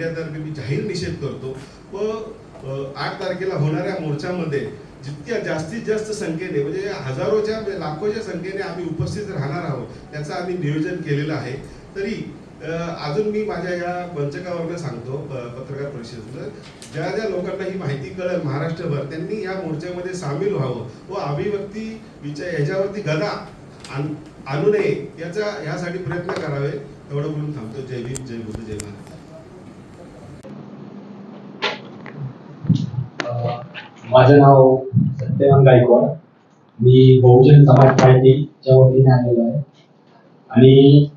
मीडियातर्फे मी जाहीर निषेध करतो. व आठ तारखेला होणाऱ्या मोर्चामध्ये जितक्या जास्तीत जास्त संख्येने म्हणजे हजारोच्या लाखोच्या संख्येने आम्ही उपस्थित राहणार आहोत त्याचं आम्ही नियोजन केलेलं आहे. तरी अजून मी माझ्या या मंचकावरनं सांगतो पत्रकार परिषदेतनं. ज्या ज्या लोकांना ही माहिती कळेल महाराष्ट्रभर त्यांनी या मोर्चामध्ये सामील व्हावं. व अभिव्यक्ती विचार ह्याच्यावरती गदा आण- आणू नये याचा यासाठी प्रयत्न करावे एवढं बोलून थांबतो. जय भीम जय बुद्ध जय महाराज माझं नाव सत्यवान गायकवाड. मी बहुजन समाज पार्टीच्या वतीने आलेलो आहे. आणि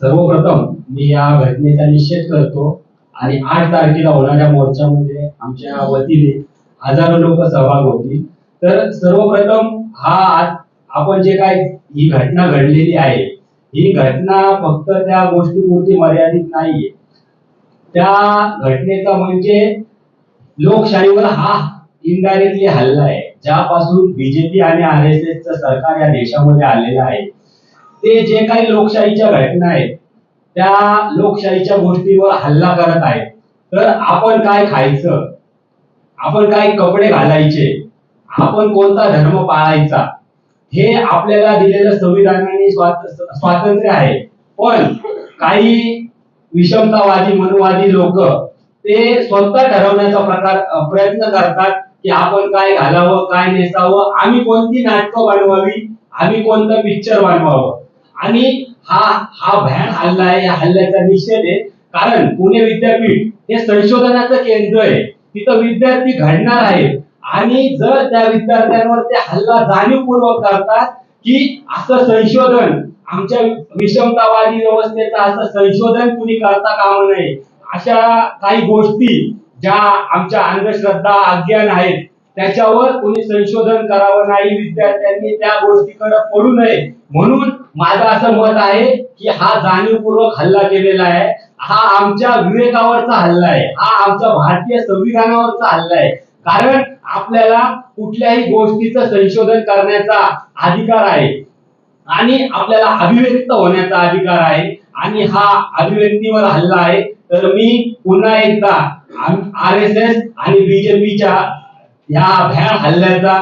सर्वप्रथम मी या घटनेचा निषेध करतो आणि आठ तारखेला होणाऱ्या मोर्चामध्ये आमच्या वतीने हजारो लोक सहभाग होतील. तर सर्वप्रथम हा आज आपण जे काय ही घटना घडलेली आहे ही घटना फक्त त्या गोष्टीपुरती मर्यादित नाहीये. त्या घटनेचा म्हणजे लोकशाहीवर हा इनडायरेक्टली हल्ला आहे. ज्यापासून बीजेपी आणि आर एस एसचं सरकार या देशामध्ये आलेलं आहे. ते जे काही लोकशाहीच्या घटना आहेत त्या लोकशाहीच्या गोष्टीवर हल्ला करत आहेत. तर आपण काय खायचं? आपण काय कपडे घालायचे? आपण कोणता धर्म पाळायचा? हे आपल्याला दिलेलं संविधानाने स्वातंत्र्य आहे. पण काही विषमतावादी मनवादी लोक ते स्वतः ठरवण्याचा प्रकार प्रयत्न करतात. की आपण काय घालावं काय नेसावं आम्ही कोणती नाटकं बनवावी आम्ही कोणतं पिक्चर बनवावं. आणि हा हा भयान हल्ला आहे या हल्ल्याचा निषेध आहे. कारण पुणे विद्यापीठ हे संशोधनाचं केंद्र आहे. तिथं विद्यार्थी घडणार आहेत. आणि जर त्या विद्यार्थ्यांवर ते हल्ला जाणीवपूर्वक करतात की असं संशोधन आमच्या विषमतावादी व्यवस्थेचं असं संशोधन कुणी करता कामा नये अशा काही गोष्टी ज्या आमच्या अंधश्रद्धा अज्ञान आहेत त्याच्यावर कुणी संशोधन करावं नाही विद्यार्थ्यांनी त्या गोष्टीकडे पडू नये. म्हणून माझं असं मत आहे की हा जाणीवपूर्वक हल्ला केलेला आहे. हा आमच्या विवेकावरचा हल्ला आहे. हा आमच्या भारतीय संविधानावरचा हल्ला आहे. कारण आपल्याला कुठल्याही गोष्टीचं संशोधन करण्याचा अधिकार आहे आणि आपल्याला अभिव्यक्त होण्याचा अधिकार आहे आणि हा अभिव्यक्तीवर हल्ला आहे. तर मी पुन्हा एकदा आर एस एस आणि बीजेपीच्या या भयान हल्ल्याचा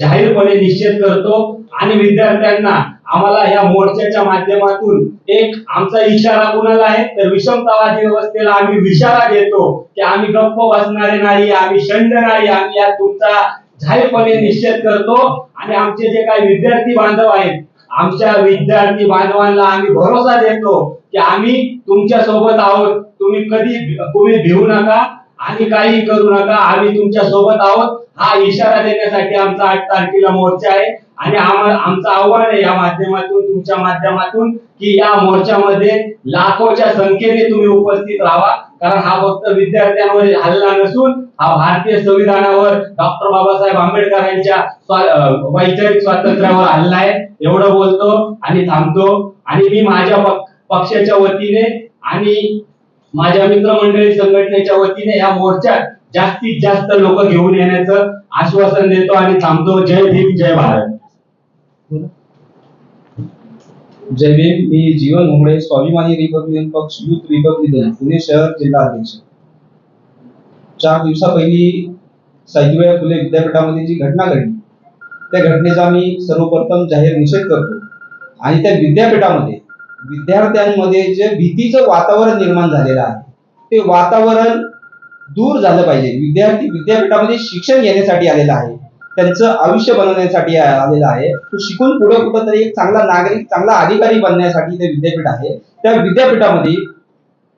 जाहीरपणे निषेध करतो. आणि विद्यार्थ्यांना आम्हाला या मोर्चाच्या माध्यमातून एक आमचा इशारा कुणाला आहे? तर विषमतावादी व्यवस्थेला आम्ही इशारा देतो की आम्ही गप्प बसणारे नाही आम्ही शंड नाही आम्ही या तुमचा जाहीरपणे निषेध करतो. आणि आमचे जे काही विद्यार्थी बांधव आहेत आमच्या विद्यार्थी बांधवांना आम्ही भरोसा देतो की आम्ही तुमच्यासोबत आहोत. तुम्ही कधी तुम्ही भिवू नका आणि काही करू नका. आम्ही तुमच्यासोबत आहोत. हा इशारा देण्यासाठी आमचा आठ तारखेला मोर्चा आहे. आणि आम्हाला आमचं आव्हान आहे या माध्यमातून तुमच्या माध्यमातून की या मोर्चामध्ये लाखोच्या संख्येने तुम्ही उपस्थित राहा. कारण हा फक्त विद्यार्थ्यांवर हल्ला नसून हा भारतीय संविधानावर डॉक्टर बाबासाहेब आंबेडकरांच्या वैचारिक स्वातंत्र्यावर हल्ला आहे. एवढं बोलतो आणि थांबतो. आणि मी माझ्या पक्षाच्या वतीने आणि माझ्या मित्रमंडळी संघटनेच्या वतीने या मोर्चात जास्तीत जास्त लोक घेऊन येण्याचं आश्वासन देतो आणि थांबतो. जय भीम जय भारत. जय भीम. मी जीवन मुंबळे स्वाभिमानी रिपब्लिकन पक्ष युथ रिपब्लिकन पुणे शहर जिल्हा अध्यक्ष. चार दिवसापैकी सावित्रीबाई फुले विद्यापीठामध्ये जी घटना घडली त्या घटनेचा मी सर्वप्रथम जाहीर निषेध करतो. आणि त्या विद्यापीठामध्ये विद्यार्थ्यांमध्ये जे भीतीचं वातावरण निर्माण झालेलं आहे ते वातावरण दूर झालं पाहिजे. विद्यार्थी विद्यापीठामध्ये शिक्षण घेण्यासाठी आलेला आहे त्यांचं आयुष्य बनवण्यासाठी आलेलं आलेला आहे. तो शिकून पुढे कुठंतरी एक चांगला नागरिक चांगला अधिकारी बनण्यासाठी ते विद्यापीठ आहे. त्या विद्यापीठामध्ये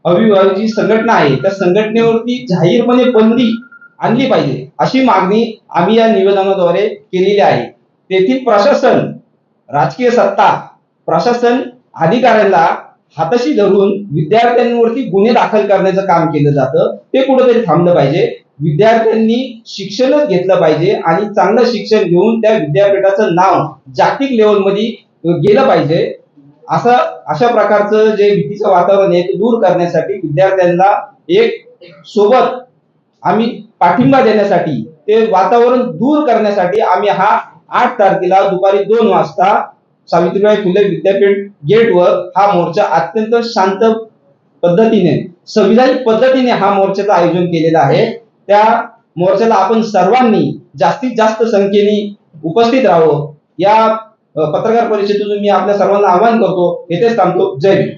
अविभावी जी संघटना आहे. त्या संघटनेवरती जाहीरपणे बंदी आणली पाहिजे अशी मागणी आम्ही या निवेदनाद्वारे केलेली आहे. तेथील प्रशासन राजकीय सत्ता प्रशासन अधिकाऱ्यांना हाताशी धरून विद्यार्थ्यांवरती गुन्हे दाखल करण्याचं काम केलं जातं. ते कुठेतरी थांबलं पाहिजे. विद्यार्थ्यांनी शिक्षणच घेतलं पाहिजे आणि चांगलं शिक्षण घेऊन त्या विद्यापीठाचं नाव जागतिक लेवलमध्ये गेलं पाहिजे. असं अशा प्रकारचं जे भीतीचं वातावरण आहे ते दूर करण्यासाठी विद्यार्थ्यांना एक सोबत आम्ही पाठिंबा देण्यासाठी ते वातावरण दूर करण्यासाठी आम्ही हा आठ तारखेला दुपारी दोन वाजता सावित्रीबाई फुले विद्यापीठ गेटवर हा मोर्चा अत्यंत शांत पद्धतीने संविधानिक पद्धतीने हा मोर्चाचं आयोजन केलेलं आहे. त्या मोर्चाला आपण सर्वांनी जास्तीत जास्त संख्येने उपस्थित राहावं. या पत्रकार परिषदेतून मी आपल्या सर्वांना आवाहन करतो येथेच थांबतो. जय भीम.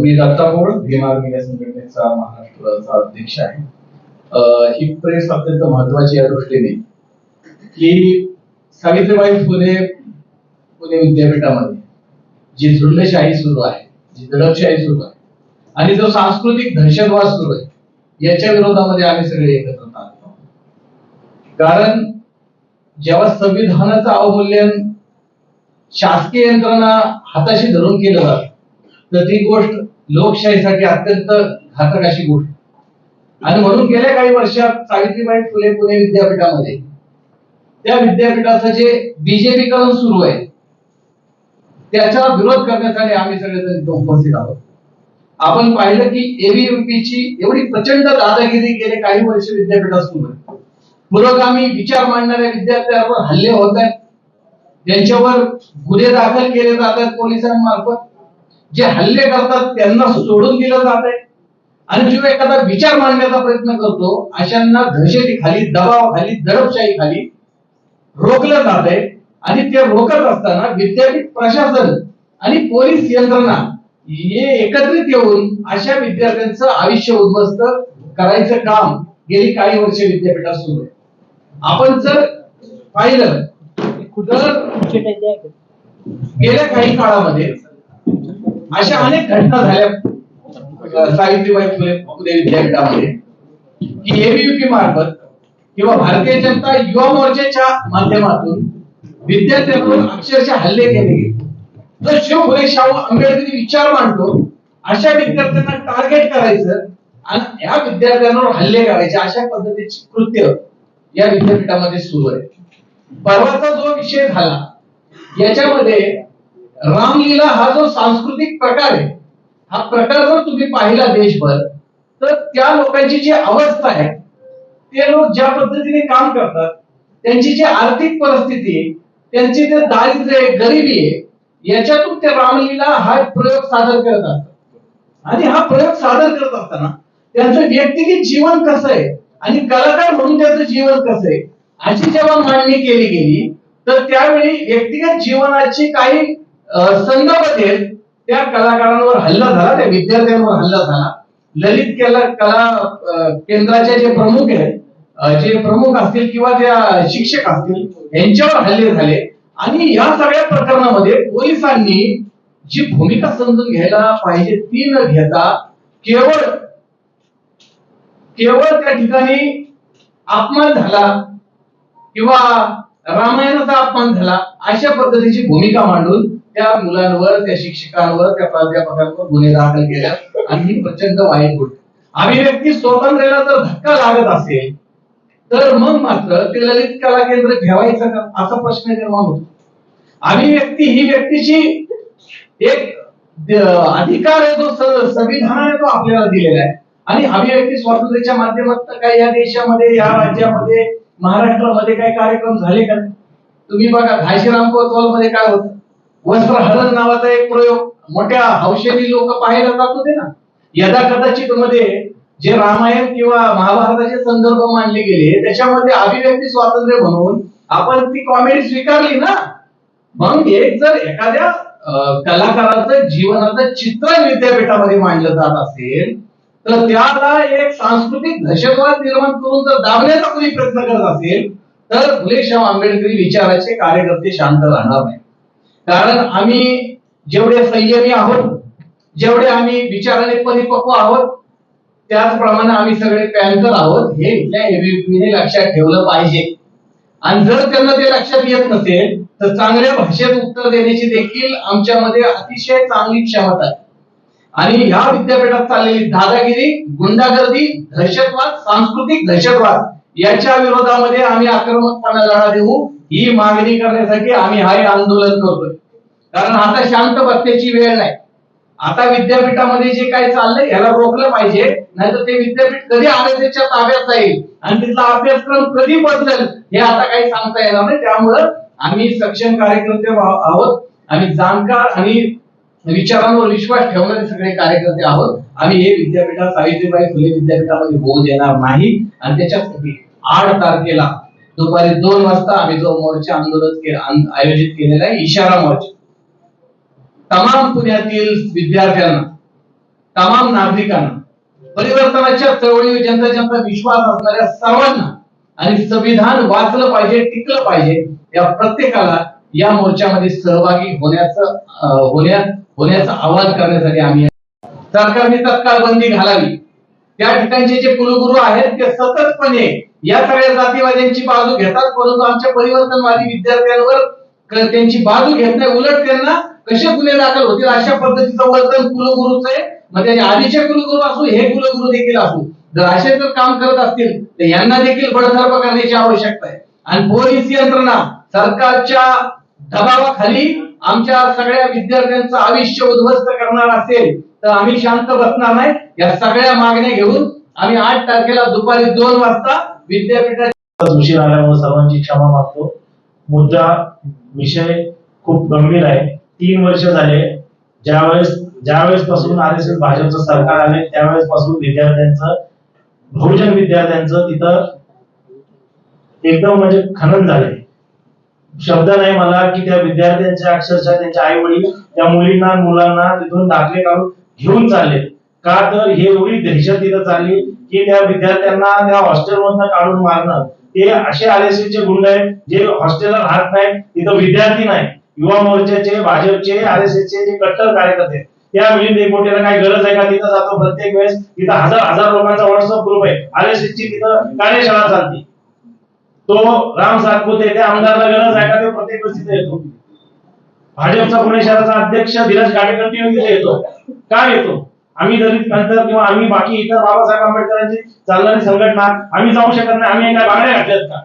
मी दत्ता दत्तापूर भीमा मीडिया संघटनेचा महाराष्ट्राचा अध्यक्ष आहे. ही प्रेस अत्यंत महत्वाची या दृष्टीने. की सावित्रीबाई फुले पुणे विद्यापीठामध्ये जी झुंडशाही सुरू आहे जी दडपशाही सुरू आहे आणि जो सांस्कृतिक दहशतवाद सुरू आहे याच्या विरोधामध्ये आम्ही सगळे एकत्र आहोत कारण जेव्हा संविधानाचं अवमूल्यन शासकीय यंत्रणा हाताशी धरून केलं जातं तर ती गोष्ट लोकशाहीसाठी अत्यंत घातक अशी गोष्ट आणि म्हणून गेल्या काही वर्षात सावित्रीबाई फुले पुणे विद्यापीठामध्ये. त्या विद्यापीठाचं जे बीजेपीकरण सुरू आहे त्याचा विरोध करण्यासाठी आम्ही सगळेजण उपस्थित आहोत. आपण पाहिलं की ABVP ची एवढी प्रचंड दादागिरी गेले काही वर्ष विद्यापीठात सुरू आहे पुरोगामी विचार मांडणाऱ्या विद्यार्थ्यांवर हल्ले होत आहेत. त्यांच्यावर गुन्हे दाखल केले जात आहेत पोलिसांमार्फत. जे हल्ले करतात त्यांना सोडून दिलं जात आहे. आणि जो एखादा विचार मांडण्याचा प्रयत्न करतो अशांना दहशतीखाली दबावाखाली दडपशाही खाली रोखलं जात आहे आणि ते रोखत असताना विद्यापीठ प्रशासन आणि पोलीस यंत्रणा हे एकत्रित येऊन अशा विद्यार्थ्यांचं आयुष्य उद्ध्वस्त करायचं काम गेली काही वर्ष विद्यापीठात सुरू आहे. आपण जर पाहिलं तर गेल्या काही काळामध्ये अशा अनेक घटना झाल्या. सावित्रीबाई फुले फुले विद्यापीठामध्ये की एबीव्हीपी मार्फत किंवा भारतीय जनता युवा मोर्चाच्या माध्यमातून विद्यार्थ्यांवर अक्षरशः हल्ले केले गेले. तर शिव फुले शाहू आंबेडकरी विचार मांडतो अशा विद्यार्थ्यांना टार्गेट करायचं आणि या विद्यार्थ्यांवर हल्ले करायचे अशा पद्धतीची कृत्य या विद्यापीठामध्ये सुरू आहे. परवाचा जो विषय झाला याच्यामध्ये रामलीला हा जो सांस्कृतिक प्रकार आहे हा प्रकार जर तुम्ही पाहिला देशभर तर त्या लोकांची जी अवस्था आहे ते लोक ज्या पद्धतीने काम करतात त्यांची जी आर्थिक परिस्थिती आहे त्यांची जे दारिद्र्य आहे गरिबी आहे याच्यातून ते रामलीला हा प्रयोग सादर करत असतात. आणि हा प्रयोग सादर करत असताना त्यांचं व्यक्तिगत जीवन कसं आहे आणि कलाकार म्हणून त्यांचं जीवन कसं आहे अशी जेव्हा मांडणी केली गेली तर त्यावेळी व्यक्तिगत जीवनाची काही संदर्भ संदर्भात त्या कलाकारांवर हल्ला झाला त्या विद्यार्थ्यांवर हल्ला झाला. ललित कला कला केंद्राचे जे प्रमुख आहेत जे प्रमुख असतील किंवा त्या शिक्षक असतील यांच्यावर हल्ले झाले. आणि या सगळ्या प्रकरणामध्ये पोलिसांनी जी भूमिका समजून घ्यायला पाहिजे ती न घेता केवळ केवळ त्या ठिकाणी अपमान झाला किंवा रामायणाचा अपमान झाला अशा पद्धतीची भूमिका मांडून त्या मुलांवर त्या शिक्षकांवर त्या प्राध्यापकांवर गुन्हे दाखल केल्या आणि ही प्रचंड वाईट गोष्ट. अभिव्यक्ती स्वातंत्र्याला जर धक्का लागत असेल तर मग मात्र ते ललित कला केंद्र ठेवायचं का? असा प्रश्न निर्माण होतो. अभिव्यक्ती ही व्यक्तीची एक अधिकार आहे जो स- संविधानाने तो आपल्याला दिलेला आहे. आणि अभिव्यक्ती स्वातंत्र्याच्या माध्यमातून काय या देशामध्ये या राज्यामध्ये महाराष्ट्रामध्ये काही कार्यक्रम झाले का? तुम्ही बघा घाशीराम कोतवाल मध्ये काय होतं? वस्त्रहरण नावाचा एक प्रयोग. मोठ्या हौशेनी लोक पाहायला जात होते ना. यदा कदाचित मध्ये जे रामायण किंवा महाभारताचे संदर्भ मानले गेले त्याच्यामध्ये अभिव्यक्ती स्वातंत्र्य म्हणून आपण ती कॉमेडी स्वीकारली ना. मग एक जर एखाद्या कलाकाराचं जीवनाचं चित्र विद्यापीठामध्ये मांडलं जात असेल तर त्याला एक सांस्कृतिक दहशतवाद निर्माण करून जर दाबण्याचा कोणी प्रयत्न करत असेल तर फुले शाहू आंबेडकरी विचाराचे कार्यकर्ते शांत राहणार नाही कारण आम्ही जेवढे संयमी आहोत जेवढे आम्ही विचाराने परिपक्व आहोत त्याचप्रमाणे आम्ही सगळे पॅन्कर आहोत हे इथल्या एबीपीने लक्षात ठेवलं पाहिजे. आणि जर त्यांना ते लक्षात येत नसेल तर चांगल्या भाषेत उत्तर देण्याची देखील आमच्यामध्ये अतिशय चांगली क्षमता आहे. आणि ह्या विद्यापीठात चाललेली दादागिरी गुंडागर्दी दहशतवाद सांस्कृतिक दहशतवाद याच्या विरोधामध्ये आम्ही आक्रमकपणा लढा देऊ ही मागणी करण्यासाठी आम्ही हा आंदोलन करतोय. कारण आता शांत बसण्याची वेळ नाही. आता विद्यापीठामध्ये जे काही चाललंय याला रोखलं पाहिजे नाहीतर ते विद्यापीठ कधी आरएसएसच्या ताब्यात जाईल आणि तिथला अभ्यासक्रम कधी बदलेल हे आता काही सांगता येणार नाही. त्यामुळं आम्ही सक्षम कार्यकर्ते आहोत. आम्ही जाणकार आणि विचारांवर विश्वास ठेवणारे सगळे कार्यकर्ते आहोत. आम्ही हे विद्यापीठात सावित्रीबाई फुले विद्यापीठामध्ये होऊ देणार नाही. आणि त्याच्यासाठी आठ तारखेला दुपारी दोन वाजता आम्ही जो मोर्चा आंदोलन आयोजित केलेला आहे इशारा मोर्चा. तमाम पुण्यातील विद्यार्थ्यांना तमाम नागरिकांना परिवर्तनाच्या चळवळीवर ज्यांचा ज्यांचा विश्वास असणाऱ्या सर्वांना आणि संविधान वाचलं पाहिजे टिकलं पाहिजे या प्रत्येकाला या मोर्चामध्ये सहभागी होण्याचं होण्या होण्याचं आवाहन करण्यासाठी आम्ही सरकारने तत्काळ बंदी घालावी. त्या ठिकाणचे जे कुलगुरू आहेत ते सततपणे या सगळ्या जातीवाद्यांची बाजू घेतात परंतु आमच्या परिवर्तनवादी विद्यार्थ्यांवर त्यांची बाजू घेत नाही उलट त्यांना कसे गुन्हे दाखल होतील अशा पद्धतीचं वर्तन कुलगुरूच आहे. म्हणजे मग आधीचे कुलगुरू असू हे कुलगुरू देखील असू. जर असे जर काम करत असतील तर यांना देखील बडतर्फ करण्याची आवश्यकता आहे. आणि पोलीस यंत्रणा सरकारच्या दबावाखाली आमच्या सगळ्या विद्यार्थ्यांचं आयुष्य उद्ध्वस्त करणार असेल तर आम्ही शांत बसणार नाही. या सगळ्या मागण्या घेऊन आम्ही आठ तारखेला दुपारी दोन वाजता विद्यापीठात उशीर आल्यामुळे सर्वांची क्षमा मागतो. मुद्दा विषय खूप गंभीर आहे. तीन वर्ष झाले. ज्यावेळेस ज्यावेळेस पासून आर एस एस भाजपचं सरकार आले त्यावेळेस पासून विद्यार्थ्यांचं बहुजन विद्यार्थ्यांचं तिथं एकदम म्हणजे खनन झाले. शब्द नाही मला की त्या विद्यार्थ्यांच्या अक्षरशः त्यांच्या आई वडील त्या मुलींना मुलांना तिथून दाखले काढून घेऊन चालले. का तर हे एवढी दहशत तिथं चालली की त्या विद्यार्थ्यांना त्या हॉस्टेलमधनं काढून मारणं. ते असे आर एस चे गुंड आहेत जे हॉस्टेलला राहत नाहीत तिथं विद्यार्थी नाही युवा मोर्चाचे भाजपचे आर एस चे जे कट्टर कार्यकर्ते या त्या मिलिंद डेपोटेला गरज आहे का? तिथं जातो प्रत्येक वेळेस. तिथं हजार हजार लोकांचा व्हॉट्सअप ग्रुप आहे. आर एस ची तिथं कार्यशाळा चालते. तो राम सातपुते त्या आमदारला गरज आहे का? तो प्रत्येक वेळेस तिथे येतो. भाजपचा पुणे शहराचा अध्यक्ष धीरज गाडेकर तिथे येतो. का येतो? आम्ही दलित नंतर किंवा आम्ही बाकी इतर बाबासाहेब आंबेडकरांची चालणारी संघटना आम्ही जाऊ शकत नाही. आम्ही एका बांगड्या घातल्यात का?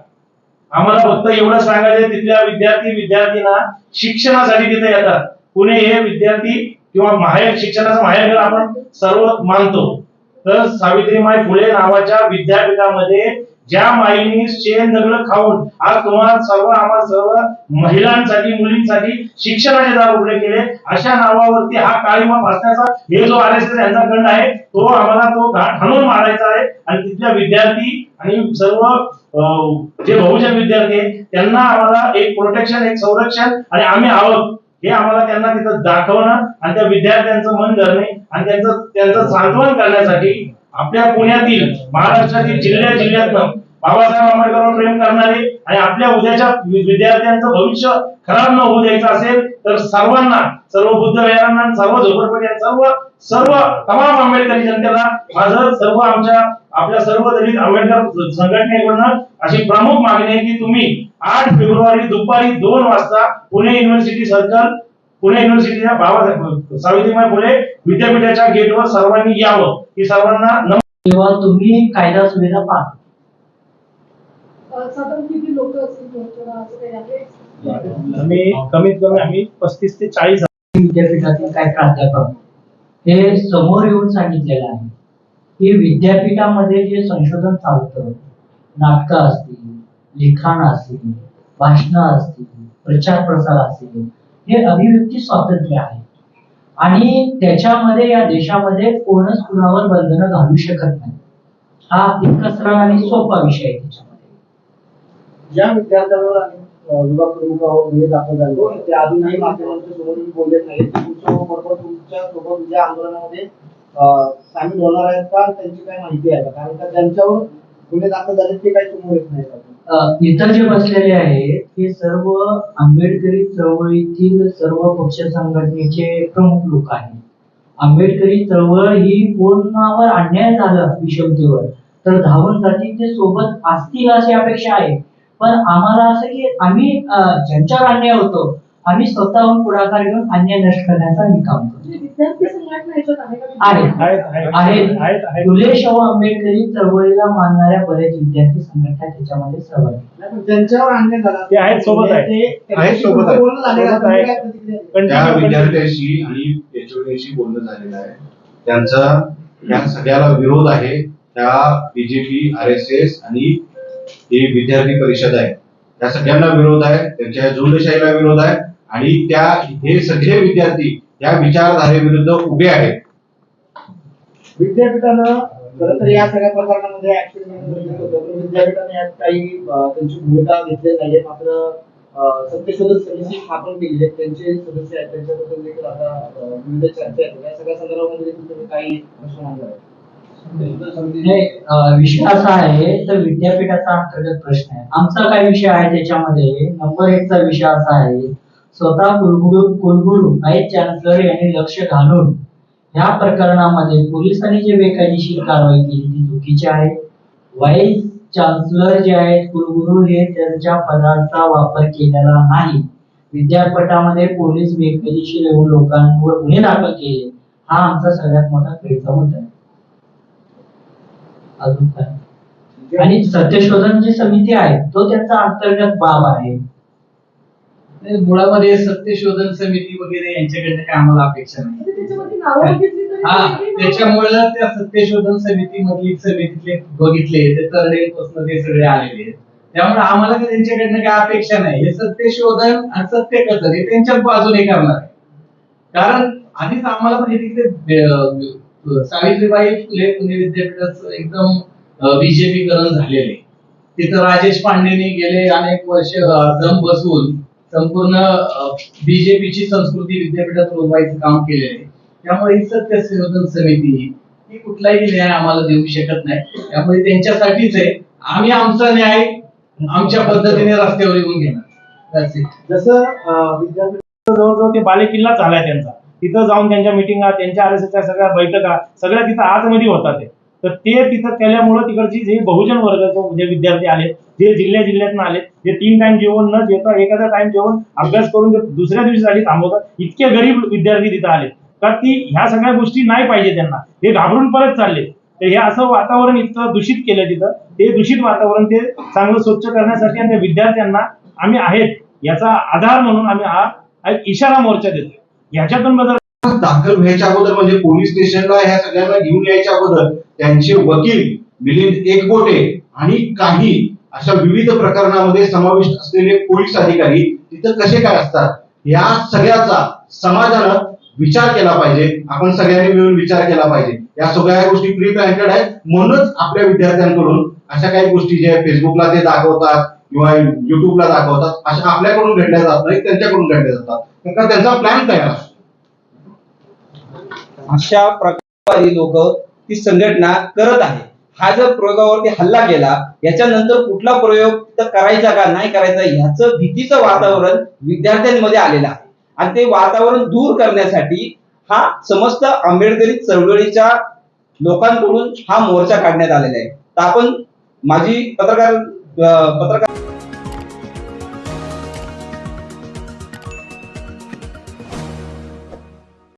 आम्हाला फक्त एवढं सांगायचं तिथल्या विद्यार्थी विद्यार्थीना शिक्षणासाठी तिथे येतात. पुणे हे विद्यार्थी किंवा माहेर शिक्षणाचं माहेर आपण सर्व मानतो. तर सावित्रीमाई फुले नावाच्या विद्यापीठामध्ये ज्या माईंनी शेण दगड खाऊन आज तुम्हाला सर्व आम्हाला सर्व महिलांसाठी मुलींसाठी शिक्षणाचे दार उघडे केले अशा नावावरती हा काळीमा भासण्याचा हे जो आर एस एस यांचा गण आहे तो आम्हाला तो घाट हाणून मारायचा आहे. आणि तिथल्या विद्यार्थी आणि सर्व जे बहुजन विद्यार्थी आहेत त्यांना आम्हाला एक प्रोटेक्शन एक संरक्षण आणि आम्ही आहोत हे आम्हाला त्यांना तिथं दाखवणं आणि त्या विद्यार्थ्यांचं मन धरणे आणि त्यांचं त्यांचं सांत्वन करण्यासाठी आपल्या पुण्यातील महाराष्ट्रातील जिल्ह्या जिल्ह्यातनं बाबासाहेब आंबेडकरांवर प्रेम करणारे आणि आपल्या उद्याच्या विद्यार्थ्यांचं भविष्य खराब न होऊ द्यायचं असेल तर सर्वांना सर्व बुद्ध वेळांना सर्व झोपडपट्या सर्व सर्व तमाम आंबेडकरी जनतेला माझं सर्व आमच्या आपल्या सर्व दलित आंबेडकर संघटनेकडून अशी प्रमुख मागणी आहे की तुम्ही आठ फेब्रुवारी दुपारी दोन वाजता पुणे युनिव्हर्सिटी सर्कल पुणे युनिव्हर्सिटीच्या बाबा सावित्रीबाई फुले विद्यापीठाच्या गेटवर सर्वांनी यावं. की सर्वांना नम- तेव्हा तुम्ही कायदा सुविधा पाहा साधारण किती लोक असतील तुमच्याकडे असं काही आहे आम्ही कमीत कमी आम्ही पस्तीस ते चाळीस विद्यापीठातील काय प्राध्यापक? हे समोर येऊन सांगितलेलं आहे. की विद्यापीठामध्ये जे संशोधन चालतं नाटकं असतील लिखाण असतील भाषणं असतील प्रचार प्रसार असतील हे अभिव्यक्ती स्वातंत्र्य आहे. आणि त्याच्यामध्ये या देशामध्ये कोणच कुणावर बंधनं घालू शकत नाही. हा इतका सरळ आणि सोपा विषय आहे त्याच्यामध्ये. ज्या विद्यार्थ्यांवर विभाग प्रमुखावर दाखल ते अजूनही माध्यमांच्या सोबत बोलले नाही तुमच्या बरोबर तुमच्यासोबत ज्या आंदोलनामध्ये सामील होणार आहेत का? त्यांची काय माहिती आहे का कारण का त्यांच्यावर गुन्हे दाखल झाले ते काही समोर येत नाही इतर इथं जे बसलेले आहेत. हे सर्व आंबेडकरी चळवळीतील सर्व पक्ष संघटनेचे प्रमुख लोक आहेत. आंबेडकरी चळवळ ही कोणावर अन्याय झाला विषमतेवर? तर धावून जातील ते सोबत असतील अशी अपेक्षा आहे. पण आम्हाला असं की आम्ही ज्यांच्यावर अन्याय होतो आम्ही स्वतःहून पुढाकार घेऊन अन्याय नष्ट करण्याचा आम्ही काम करतो. म्हणजे शाहू आंबेडकरी चळवळीला मानणाऱ्या बऱ्याच विद्यार्थी संघटना त्याच्यामध्ये सहभागी ज्यांच्यावर अन्याय झाला ते आहेत, सोबत आहेत. सोबत? त्या विद्यार्थ्याशी आणि एचओडीशी बोलणं झालेलं आहे. त्यांचा या सगळ्याला विरोध आहे. त्या बीजेपी आर एस एस आणि ही विद्यार्थी परिषद आहे. त्या सगळ्यांना विरोध आहे. त्यांच्या झुंडशाहीला विरोध आहे. आणि त्या हे सगळे विद्यार्थी या विचारधारेविरुद्ध उभे आहेत. विद्यापीठानं खरं तर या सगळ्या प्रकरणामध्ये विद्यापीठाने यात काही त्यांची भूमिका घेतली नाहीये. मात्र सत्यशोधक समिती स्थापन केली आहे. त्यांचे सदस्य आहेत. त्यांच्याबद्दल देखील आता विविध चर्चा आहेत. या सगळ्या संदर्भामध्ये तुम्ही काही प्रश्न मांडला विषय असा आहे तर विद्यापीठाचा अंतर्गत प्रश्न आहे. आमचा काय विषय आहे त्याच्यामध्ये? नंबर एकचा विषय असा आहे स्वतः कुलगुरू कुलगुरू व्हाईस चान्सलर यांनी लक्ष घालून ह्या प्रकरणामध्ये पोलिसांनी जे बेकायदेशीर कारवाई केली ती चुकीची आहे. व्हाईस चान्सलर जे आहेत कुलगुरू हे त्यांच्या पदाचा वापर केलेला नाही. विद्यापीठामध्ये पोलीस बेकायदेशीर येऊन लोकांवर गुन्हे दाखल केले. हा आमचा सगळ्यात मोठा पेचा मुद्दा आहे अजून काय? आणि सत्यशोधन जी समिती आहे तो त्यांचा अंतर्गत बाब आहे. मुळामध्ये सत्यशोधन समिती वगैरे यांच्याकडनं काय आम्हाला अपेक्षा नाही. म्हणजे तरी हा त्याच्यामुळे त्या सत्यशोधन समितीमधली समितीतले बघितले ते तरडेपासून ते सगळे आलेले आहेत. त्यामुळे आम्हाला काही त्यांच्याकडनं काय अपेक्षा नाही. हे सत्यशोधन आणि सत्य कथन हे त्यांच्याच बाजूने करणार आहे. कारण आधीच आम्हाला माहिती की ते अं, सावित्रीबाई फुले पुणे विद्यापीठाचं एकदम बीजेपीकरण झालेले. तिथं राजेश पांडेने गेले अनेक वर्ष दम बसवून संपूर्ण बीजेपीची संस्कृती विद्यापीठात रोजवायचं काम केलेलं आहे. त्यामुळे ही सत्यशोधन समिती ही कुठलाही न्याय आम्हाला देऊ शकत नाही. त्यामुळे त्यांच्यासाठीच आहे. आम्ही आमचा न्याय आमच्या पद्धतीने रस्त्यावर येऊन घेणार. जसं विद्यापीठ जवळजवळ ते बालेकिल्ला झालाय त्यांचा. तिथं जाऊन त्यांच्या मिटिंगा त्यांच्या आर एस एसच्या सगळ्या बैठका सगळ्या तिथं आतमध्ये होतात ते. तर ते तिथं केल्यामुळं तिकडची जे बहुजन वर्गाचे जे विद्यार्थी आले जे जिल्ह्या जिल्ह्यातून आले जे तीन टाइम जेवण न जेवता एखादा टाइम जेवण अभ्यास करून ते दुसऱ्या दिवशी झाली थांबवतात इतके गरीब विद्यार्थी तिथं आले का ती ह्या सगळ्या गोष्टी नाही पाहिजे त्यांना. हे घाबरून परत चालले. तर हे असं वातावरण इतकं दूषित केलं तिथं. ते दूषित वातावरण ते चांगलं स्वच्छ करण्यासाठी आणि त्या विद्यार्थ्यांना आम्ही आहेत याचा आधार म्हणून आम्ही हा एक इशारा मोर्चा देतो ह्याच्यातून बदल दाखल व्हायच्या अगोदर म्हणजे पोलीस स्टेशनला ह्या सगळ्यांना घेऊन यायच्या अगोदर त्यांचे वकील मिलिंद एकबोटे आणि काही अशा विविध प्रकरणामध्ये समाविष्ट असलेले पोलीस अधिकारी तिथं कसे काय असतात या सगळ्याचा समाजानं विचार केला पाहिजे. आपण सगळ्यांनी मिळून विचार केला पाहिजे. या सगळ्या गोष्टी प्री प्लॅन्टेड आहेत म्हणूनच आपल्या विद्यार्थ्यांकडून अशा काही गोष्टी ज्या फेसबुकला ते दाखवतात किंवा युट्यूबला दाखवतात अशा आपल्याकडून घडल्या जात नाही त्यांच्याकडून घडल्या जातात. त्यांचा प्लॅन तयार असतो अशा प्रकारची लोक ती संघटना करत आहे. हा जर प्रयोगावरती हल्ला केला याच्यानंतर कुठला प्रयोग करायचा का नाही करायचा याचं भीतीचं वातावरण विद्यार्थ्यांमध्ये आलेलं आहे. आणि ते वातावरण दूर करण्यासाठी हा समस्त आंबेडकरी चळवळीच्या लोकांकडून हा मोर्चा काढण्यात आलेला आहे. तर आपण माझी पत्रकार पत्रकार